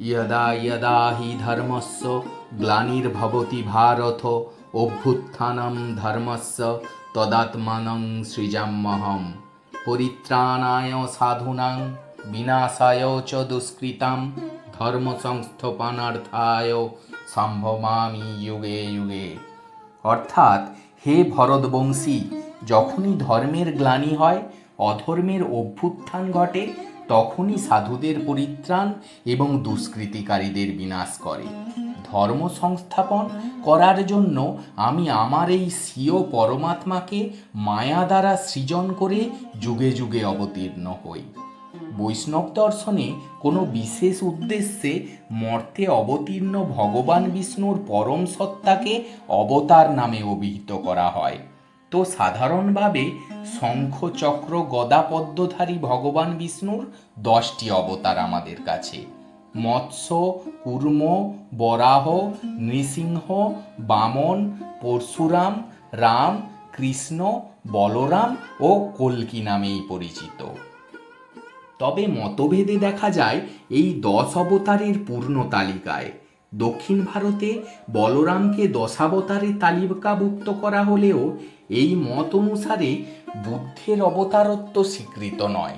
यदा ইয়দা হি ধর্মস্য গ্লানির্ভবতি ভারত অভ্যুত্থানম ধর্মস্য তদাত্মানং সৃজাম্যহম পরিত্রাণায় সাধুনাং বিনাশায় চ দুষ্কৃতাম ধর্ম সংস্থপনার্থায় সম্ভবামি যুগে যুগে অর্থাৎ হে ভরতবংশী, যখনই ধর্মের গ্লানি হয়, অধর্মের অভ্যুত্থান ঘটে তখনই সাধুদের পরিত্রাণ এবং দুষ্কৃতিকারীদের বিনাশ করে। ধর্ম সংস্থাপন করার জন্য আমি আমার এই স্বীয় পরমাত্মাকে মায়া দ্বারা সৃজন করে যুগে যুগে অবতীর্ণ হই। বৈষ্ণব দর্শনে কোনো বিশেষ উদ্দেশ্যে মর্তে অবতীর্ণ ভগবান বিষ্ণুর পরম সত্তাকে অবতার নামে অভিহিত করা হয়। তো সাধারণভাবে শঙ্খ চক্র গদা পদ্মধারী ভগবান বিষ্ণুর দশটি অবতার আমাদের কাছে। মৎস্য, কুর্ম, বরাহ, নৃসিংহ, বামন, পরশুরাম, রাম, কৃষ্ণ, বলরাম ও কল্কি নামেই পরিচিত। তবে মতভেদে দেখা যায় এই দশ অবতারের পূর্ণ তালিকায়। দক্ষিণ ভারতে বলরামকে দশাবতারে তালিকাভুক্ত করা হলেও এই মত অনুসারে বুদ্ধের অবতারত্ব স্বীকৃত নয়।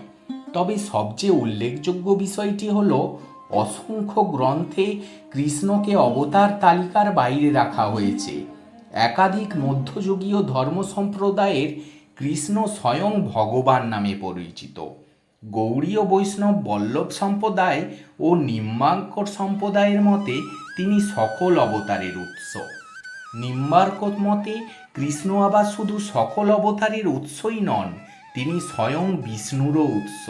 তবে সবচেয়ে উল্লেখযোগ্য বিষয়টি হল, অসংখ্য গ্রন্থে কৃষ্ণকে অবতার তালিকার বাইরে রাখা হয়েছে। একাধিক মধ্যযুগীয় ধর্ম সম্প্রদায়ের কৃষ্ণ স্বয়ং ভগবান নামে পরিচিত। গৌড়ীয় বৈষ্ণব বল্লভ সম্প্রদায় ও নিম্বাঙ্কর সম্প্রদায়ের মতে তিনি সকল অবতারের উৎস। নিম্বার্কর মতে কৃষ্ণ আবার শুধু সকল অবতারের উৎসই নন, তিনি স্বয়ং বিষ্ণুরও উৎস।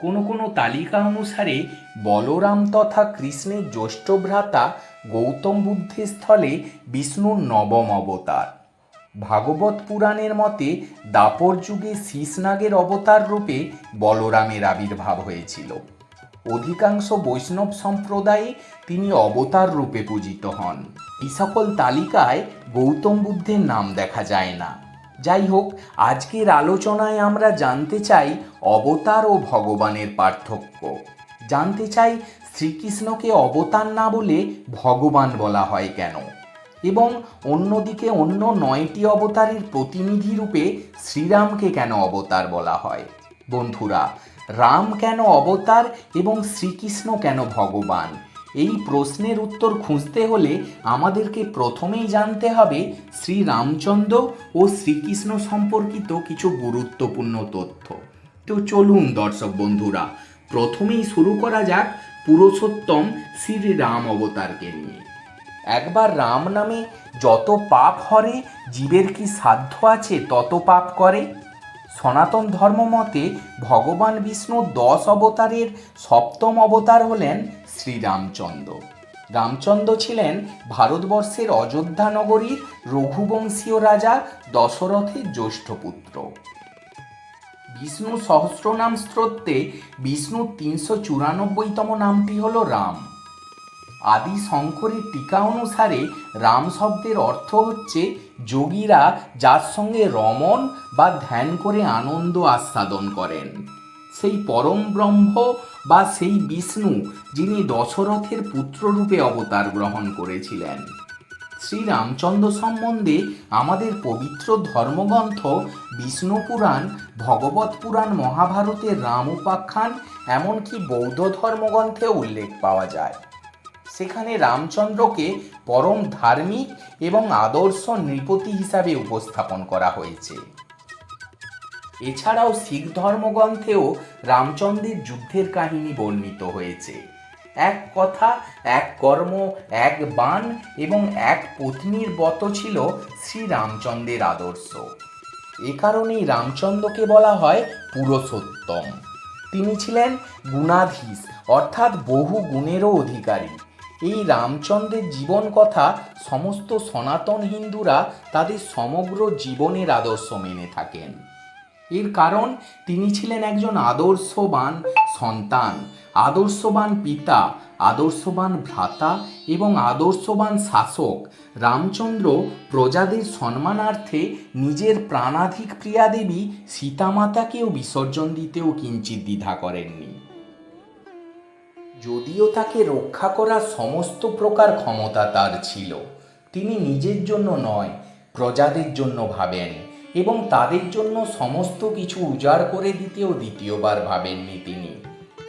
কোনো কোনো তালিকা অনুসারে বলরাম তথা কৃষ্ণের জ্যৈষ্ঠ ভ্রাতা গৌতম বুদ্ধের স্থলে বিষ্ণুর নবম অবতার। ভাগবত পুরাণের মতে দাপর যুগে শীষনাগের অবতার রূপে বলরামের আবির্ভাব হয়েছিল। অধিকাংশ বৈষ্ণব সম্প্রদায়ে তিনি অবতার রূপে পূজিত হন। এই সকল তালিকায় গৌতম বুদ্ধের নাম দেখা যায় না। যাই হোক, আজকের আলোচনায় আমরা জানতে চাই অবতার ও ভগবানের পার্থক্য। জানতে চাই শ্রীকৃষ্ণকে অবতার না বলে ভগবান বলা হয় কেন? এবং অন্যদিকে অন্য নয়টি অবতারের প্রতিনিধি রূপে শ্রীরামকে কেন অবতার বলা হয়? বন্ধুরা রাম কেন অবতার এবং শ্রীকৃষ্ণ কেন ভগবান? এই প্রশ্নের উত্তর খুঁজতে হলে আমাদেরকে প্রথমেই জানতে হবে শ্রী রামচন্দ্র ও শ্রীকৃষ্ণ সম্পর্কিত কিছু গুরুত্বপূর্ণ তথ্য। তো চলুন দর্শক বন্ধুরা, প্রথমেই শুরু করা যাক পুরুষোত্তম শ্রী রাম অবতারকে নিয়ে। একবার রাম নামে যত পাপ হরে, জীবের কি সাধ্য আছে তত পাপ করে? সনাতন ধর্ম মতে ভগবান বিষ্ণু দশ অবতারের সপ্তম অবতার হলেন শ্রীরামচন্দ্র। রামচন্দ্র ছিলেন ভারতবর্ষের অযোধ্যা নগরীর রঘুবংশীয় রাজা দশরথের জ্যৈষ্ঠ পুত্র। বিষ্ণু সহস্রনাম স্তোত্রে বিষ্ণুর তিনশো চুরানব্বইতম নামটি হল রাম। আদি শঙ্করের টিকা অনুসারে রাম শব্দের অর্থ হচ্ছে যোগীরা যার সঙ্গে রমণ বা ধ্যান করে আনন্দ আস্বাদন করেন। সেই পরম ব্রহ্ম বা সেই বিষ্ণু যিনি দশরথের পুত্ররূপে অবতার গ্রহণ করেছিলেন। শ্রী রামচন্দ্র সম্বন্ধে আমাদের পবিত্র ধর্মগ্রন্থ বিষ্ণু পুরাণ ভগবত পুরাণ, মহাভারতের রাম উপাখ্যান, এমনকি বৌদ্ধ ধর্মগ্রন্থে উল্লেখ পাওয়া যায়। সেখানে রামচন্দ্রকে পরম ধার্মিক এবং আদর্শ নৃপতি হিসাবে উপস্থাপন করা হয়েছে। এছাড়াও শিখ ধর্মগ্রন্থেও রামচন্দ্রের যুদ্ধের কাহিনী বর্ণিত হয়েছে। এক কথা, এক কর্ম, এক বাণ এবং এক পত্নীর বত ছিল শ্রী রামচন্দ্রের আদর্শ। এ কারণেই রামচন্দ্রকে বলা হয় পুরুষোত্তম। তিনি ছিলেন গুণাধীশ, অর্থাৎ বহু গুণেরও অধিকারী। এই রামচন্দ্রের জীবন কথা সমস্ত সনাতন হিন্দুরা তাদের সমগ্র জীবনের আদর্শ মেনে থাকেন। এর কারণ, তিনি ছিলেন একজন আদর্শবান সন্তান, আদর্শবান পিতা, আদর্শবান ভ্রাতা এবং আদর্শবান শাসক। রামচন্দ্র প্রজাদের সম্মানার্থে নিজের প্রাণাধিক প্রিয়া দেবী সীতামাতাকেও বিসর্জন দিতেও কিঞ্চিত দ্বিধা করেননি। যদিও তাকে রক্ষা করার সমস্ত প্রকার ক্ষমতা তার ছিল, তিনি নিজের জন্য নয়, প্রজাদের জন্য ভাবেন এবং তাদের জন্য সমস্ত কিছু উজাড় করে দিতেও দ্বিতীয়বার ভাবেননি তিনি।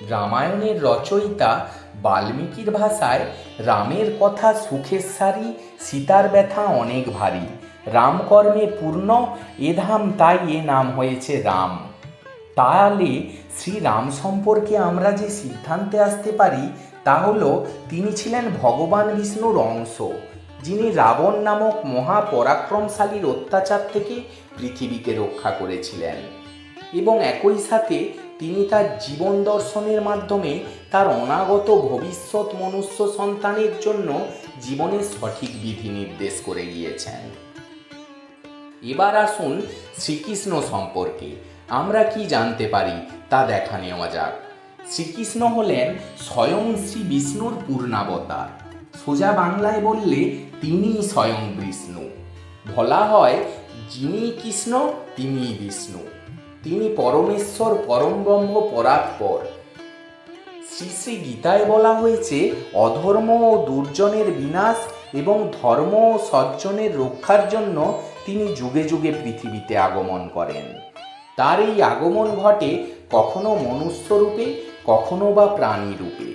রামায়ণের রচয়িতা বাল্মীকির ভাষায় রামের কথা সুখের সারি, সীতার ব্যথা অনেক ভারী, রামকর্মে পূর্ণ এ ধাম তাই এ নাম হয়েছে রাম। তাহলে শ্রীরাম সম্পর্কে আমরা যে সিদ্ধান্তে আসতে পারি, তা হলো তিনি ছিলেন ভগবান বিষ্ণুর অংশ, যিনি রাবণ নামক মহাপরাক্রমশালীর অত্যাচার থেকে পৃথিবীকে রক্ষা করেছিলেন এবং একই সাথে তিনি তার জীবন দর্শনের মাধ্যমে তার অনাগত ভবিষ্যৎ মনুষ্য সন্তানের জন্য জীবনের সঠিক বিধি নির্দেশ করে গিয়েছেন। এবার আসুন শ্রীকৃষ্ণ সম্পর্কে। আমরা কি জানতে পারি তা দেখা নেওয়া যাক। শ্রীকৃষ্ণ হলেন স্বয়ং শ্রী বিষ্ণুর পূর্ণাবতার। সোজা বাংলায় বললে তিনিই স্বয়ং বিষ্ণু। বলা হয় যিনি কৃষ্ণ তিনিই বিষ্ণু। তিনি পরমেশ্বর, পরমব্রহ্ম পরাৎপর শ্রী শ্রী গীতায় বলা হয়েছে, অধর্ম ও দুর্জনের বিনাশ এবং ধর্ম ও সজ্জনের রক্ষার জন্য তিনি যুগে যুগে পৃথিবীতে আগমন করেন। তার এই আগমন ঘটে কখনো মনুষ্য রূপে কখনো বা প্রাণী রূপে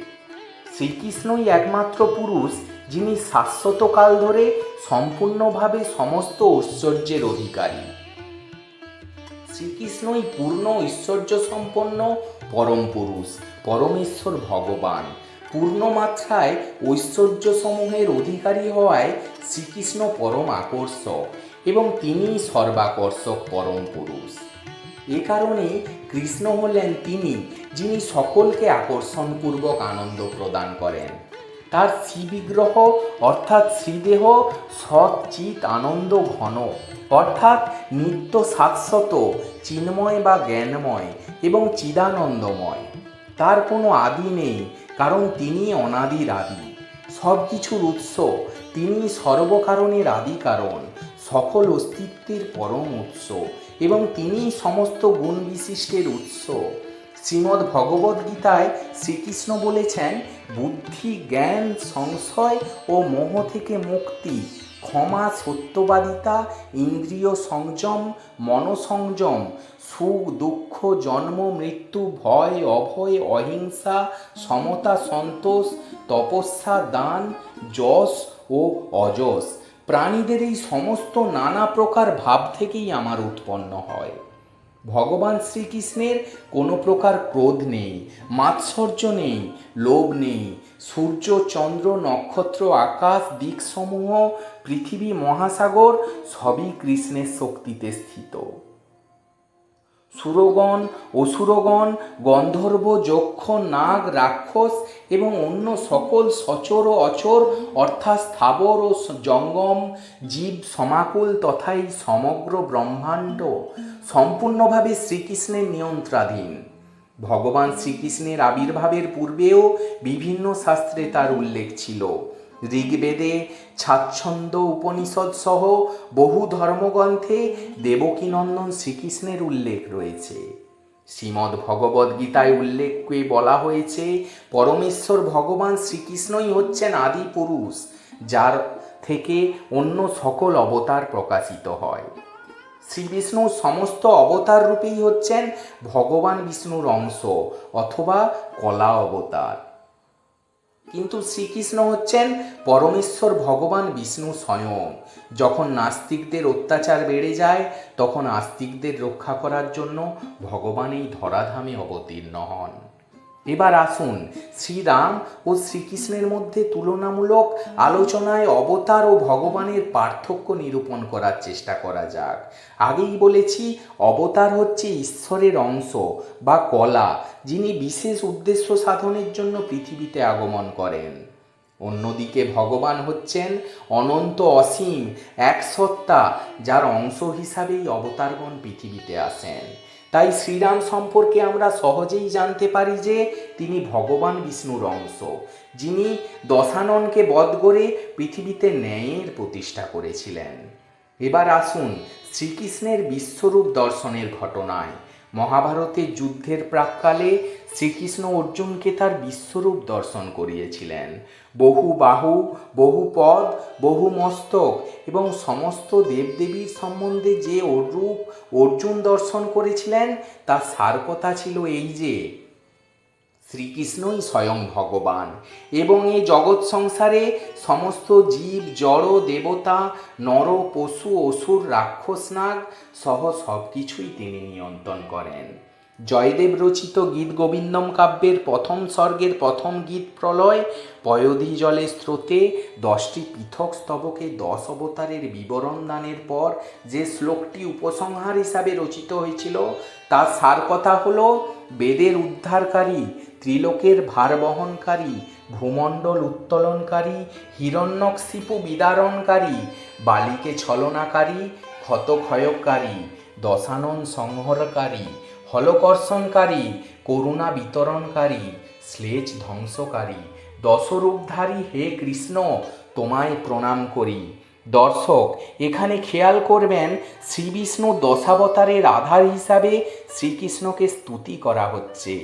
শ্রীকৃষ্ণই একমাত্র পুরুষ যিনি শাশ্বতকাল ধরে সম্পূর্ণভাবে সমস্ত ঐশ্বর্যের অধিকারী। শ্রীকৃষ্ণই পূর্ণ ঐশ্বর্য সম্পন্ন পরম পুরুষ, পরমেশ্বর ভগবান। পূর্ণ মাত্রায় ঐশ্বর্য সমূহের অধিকারী হওয়ায় শ্রীকৃষ্ণ পরম আকর্ষক এবং তিনিই সর্বাকর্ষক পরম পুরুষ। এ কারণে কৃষ্ণ হলেন তিনি, যিনি সকলকে আকর্ষণপূর্বক আনন্দ প্রদান করেন। তার শ্রীবিগ্রহ অর্থাৎ শ্রীদেহ সৎ, চিত, আনন্দ, ঘন, অর্থাৎ নিত্য শাশ্বত, চিন্ময় বা জ্ঞানময় এবং চিদানন্দময়। তার কোনো আদি নেই, কারণ তিনি অনাদির আদি। সব কিছুর উৎস তিনি সর্বকারণের আদি কারণ, সকল অস্তিত্বের পরম উৎস। এবং তিনি সমস্ত গুণ বিশিষ্টের উৎস। শ্রীমদ্ ভগবদ্ গীতায় শ্রীকৃষ্ণ বলেছেন, বুদ্ধি, জ্ঞান, সংশয় ও মোহ থেকে মুক্তি, ক্ষমা, সত্যবাদিতা, ইন্দ্রিয় সংযম, মনসংযম, সুখ, দুঃখ, জন্ম, মৃত্যু, ভয়, অভয়, অহিংসা, সমতা, সন্তোষ, তপস্যা, দান, যশ ও অযশ। প্রাণীদের এই সমস্ত নানা প্রকার ভাব থেকেই আমার উৎপন্ন হয়। ভগবান শ্রীকৃষ্ণের কোনো প্রকার ক্রোধ নেই, মাৎসর্য নেই, লোভ নেই। সূর্য, চন্দ্র, নক্ষত্র, আকাশ, দিকসমূহ, পৃথিবী, মহাসাগর সবই কৃষ্ণের শক্তিতে স্থিত। সুরগণ, অসুরগণ, গন্ধর্ব, যক্ষ, নাগ, রাক্ষস এবং অন্য সকল সচর ও অচর, অর্থাৎ স্থাবর ও জঙ্গম, জীব, সমাকুল তথা এই সমগ্র ব্রহ্মাণ্ড সম্পূর্ণভাবে শ্রীকৃষ্ণের নিয়ন্ত্রাধীন। ভগবান শ্রীকৃষ্ণের আবির্ভাবের পূর্বেও বিভিন্ন শাস্ত্রে তার উল্লেখ ছিল। ঋগ্বেদে ছাচ্ছন্দ উপনিষদ সহ বহু ধর্মগ্রন্থে দেবকীনন্দন শ্রীকৃষ্ণের উল্লেখ রয়েছে। শ্রীমদ্ ভগবদ্ গীতায় উল্লেখকে বলা হয়েছে, পরমেশ্বর ভগবান শ্রীকৃষ্ণই হচ্ছেন আদি পুরুষ, যার থেকে অন্য সকল অবতার প্রকাশিত হয়। শ্রী বিষ্ণুর সমস্ত অবতার রূপেই হচ্ছেন ভগবান বিষ্ণুর অংশ অথবা কলা অবতার। কিন্তু শ্রীকৃষ্ণ হচ্ছেন পরমেশ্বর ভগবান বিষ্ণু স্বয়ং। যখন নাস্তিকদের অত্যাচার বেড়ে যায়, তখন আস্তিকদের রক্ষা করার জন্য ভগবান এই ধরাধামে অবতীর্ণ হন। এবার আসুন, শ্রীরাম ও শ্রীকৃষ্ণের মধ্যে তুলনামূলক আলোচনায় অবতার ও ভগবানের পার্থক্য নিরূপণ করার চেষ্টা করা যাক। আগেই বলেছি, অবতার হচ্ছে ঈশ্বরের অংশ বা কলা, যিনি বিশেষ উদ্দেশ্য সাধনের জন্য পৃথিবীতে আগমন করেন। অন্যদিকে ভগবান হচ্ছেন অনন্ত অসীম, এক সত্তা, যার অংশ হিসাবেই অবতারগণ পৃথিবীতে আসেন। তাই শ্রীরাম সম্পর্কে আমরা সহজেই জানতে পারি যে তিনি ভগবান বিষ্ণুর অংশ, যিনি দশাননকে বধ করে পৃথিবীতে ন্যায়ের প্রতিষ্ঠা করেছিলেন। এবার আসুন শ্রীকৃষ্ণের বিশ্বরূপ দর্শনের ঘটনায়। মহাভারতের যুদ্ধের প্রাককালে শ্রীকৃষ্ণ অর্জুনকে তার বিশ্বরূপ দর্শন করিয়েছিলেন। বহু বাহু, বহু পদ, বহু মস্তক এবং সমস্ত দেবদেবীর সম্বন্ধে যে অরূপ অর্জুন দর্শন করেছিলেন, তার সার কথা ছিল এই যে শ্রীকৃষ্ণই স্বয়ং ভগবান এবং এই জগৎ সংসারে সমস্ত জীব, জড়, দেবতা, নর, পশু, অসুর, রাক্ষস, নাগ সহ সব কিছুই তিনি নিয়ন্ত্রণ করেন। জয়দেব রচিত গীত গোবিন্দম কাব্যের প্রথম স্বর্গের প্রথম গীত প্রলয়, পয়োধি জলে স্রোতে দশটি পৃথক স্তবকে দশ অবতারের বিবরণ দানের পর যে শ্লোকটি উপসংহার হিসাবে রচিত হয়েছিল, তার সার কথা হল, বেদের উদ্ধারকারী ত্রিলোকের ভার বহনকারী ভূমণ্ডল উত্তোলনকারী, হিরণ্যকশিপু বিদারণকারী, বালিকে ছলনাকারী, ক্ষতক্ষয়কারী, দশানন সংহরকারী, হলকর্ষণকারী, করুণা বিতরণকারী, শ্লেষ ধ্বংসকারী, দশরূপধারী হে কৃষ্ণ, তোমায় প্রণাম করি। দর্শক, এখানে খেয়াল করবেন শ্রী বিষ্ণু দশাবতারের আধার হিসাবে শ্রীকৃষ্ণকে স্তুতি করা হচ্ছে।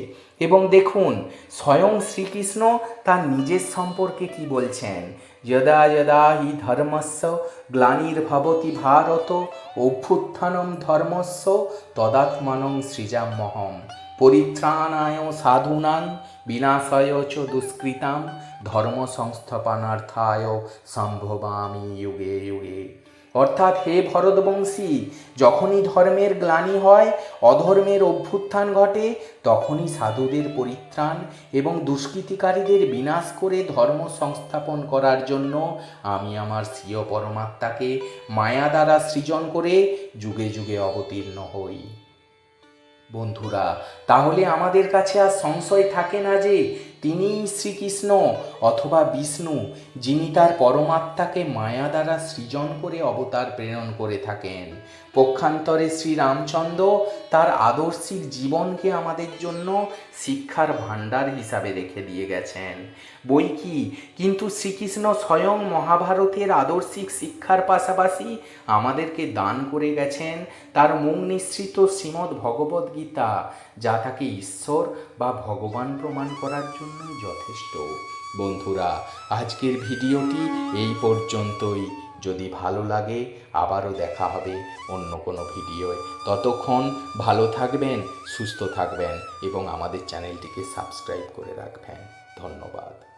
এবং দেখুন, স্বয়ং শ্রীকৃষ্ণ তার নিজের সম্পর্কে কি বলছেন? যদা যদা হি ধর্মস্য গ্লানির্ভবতি ভারত, অভ্যুত্থানম ধর্মস্য তদাত্মানং সৃজাম্যহম। পরিত্রাণায় সাধূনাং, বিনাশয় চ দুষ্কৃতাম ধর্ম সংস্থাপনার্থায় সম্ভবামি যুগে যুগে। অর্থাৎ হে ভরতবংশী, যখনই ধর্মের গ্লানি হয়, অধর্মের অভ্যুত্থান ঘটে, তখনই সাধুদের পরিত্রাণ এবং দুষ্কৃতিকারীদের বিনাশ করে ধর্ম সংস্থাপন করার জন্য আমি আমার স্বীয় পরমাত্মাকে মায়া দ্বারা সৃজন করে যুগে যুগে অবতীর্ণ হই। বন্ধুরা, তাহলে আমাদের কাছে আর সংশয় থাকে না যে তিনিই শ্রীকৃষ্ণ অথবা বিষ্ণু, যিনি তার পরমাত্মাকে মায়া দ্বারা সৃজন করে অবতার প্রেরণ করে থাকেন। পক্ষান্তরে শ্রীরামচন্দ্র তার আদর্শিক জীবনকে আমাদের জন্য শিক্ষার ভাণ্ডার হিসাবে রেখে দিয়ে গেছেন। বই কি? কিন্তু শ্রীকৃষ্ণ স্বয়ং মহাভারতের আদর্শিক শিক্ষার পাশাপাশি আমাদেরকে দান করে গেছেন তার মুখ নিঃসৃত শ্রীমদ্ ভগবদ্ গীতা, যা তাকে ঈশ্বর বা ভগবান প্রমাণ করার জন্যই যথেষ্ট। বন্ধুরা, আজকের ভিডিওটি এই পর্যন্তই। যদি ভালো লাগে, আবারও দেখা হবে অন্য কোনো ভিডিওয়। ততক্ষণ ভালো থাকবেন, সুস্থ থাকবেন এবং আমাদের চ্যানেলটিকে সাবস্ক্রাইব করে রাখবেন। ধন্যবাদ।